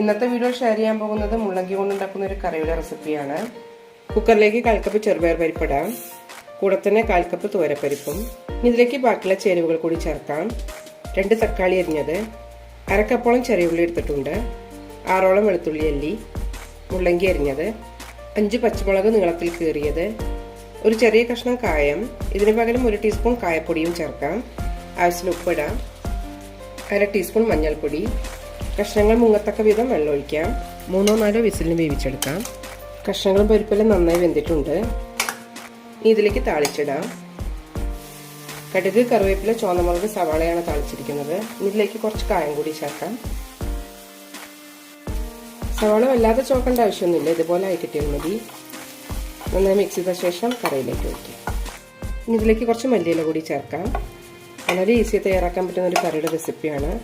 ഇന്നത്തെ video share ചെയ്യാൻ പോകുന്നത് മുള്ളങ്കി കൊണ്ടുണ്ടാക്കുന്ന ഒരു കറിയുടെ റെസിപ്പിയാണ് കുക്കറിലേക്ക് കാൽക്കപ്പ് ചെറുപയർ പരിപ്പിടാം. കൂടെ തന്നെ കാൽക്കപ്പ് തോരപ്പരിപ്പും. ഇതിലേക്ക് ബാക്കിയുള്ള ചേരുവകൾ കൂടി ചേർക്കാം. രണ്ട് തക്കാളി അരിഞ്ഞത്. അരക്കപ്പോളം ചെറിയ ഉള്ളി എടുത്തിട്ടുണ്ട്. ആറോളം വെളുത്തുള്ളി അല്ലി. മുള്ളങ്കി അരിഞ്ഞത്. അഞ്ച് പച്ചമുളക് നീളത്തിൽ കീറിയത്. ഒരു ചെറിയ കഷ്ണം കായം. ഇതിന് പകരം ഒരു ടീസ്പൂൺ കായപ്പൊടിയും ചേർക്കാം. ആവശ്യത്തിന് ഉപ്പിടാം. അര ടീസ്പൂൺ മഞ്ഞൾപ്പൊടി. കഷ്ണങ്ങൾ മുങ്ങത്തക്ക വിധം വെള്ളം ഒഴിക്കാം. മൂന്നോ നാലോ വിസിലിന് വേവിച്ചെടുക്കാം. കഷ്ണങ്ങളും പരിപ്പെല്ലാം നന്നായി വെന്തിട്ടുണ്ട്. ഇനി ഇതിലേക്ക് താളിച്ചിടാം. കടുക് കറിവേപ്പില ചുവന്നമുളക് സവാളയാണ് താളിച്ചിരിക്കുന്നത്. ഇതിലേക്ക് കുറച്ച് കായം കൂടി ചേർക്കാം. സവാള വല്ലാതെ ചോക്കേണ്ട ആവശ്യമൊന്നുമില്ല. ഇതുപോലെ ആയി കിട്ടിയാൽ മതി. നന്നായി മിക്സ് ചെയ്ത ശേഷം കറിയിലേക്ക് ഒഴിക്കാം. ഇതിലേക്ക് കുറച്ച് മല്ലിയില കൂടി ചേർക്കാം. വളരെ ഈസി തയ്യാറാക്കാൻ പറ്റുന്ന ഒരു കറിയുടെ റെസിപ്പിയാണ്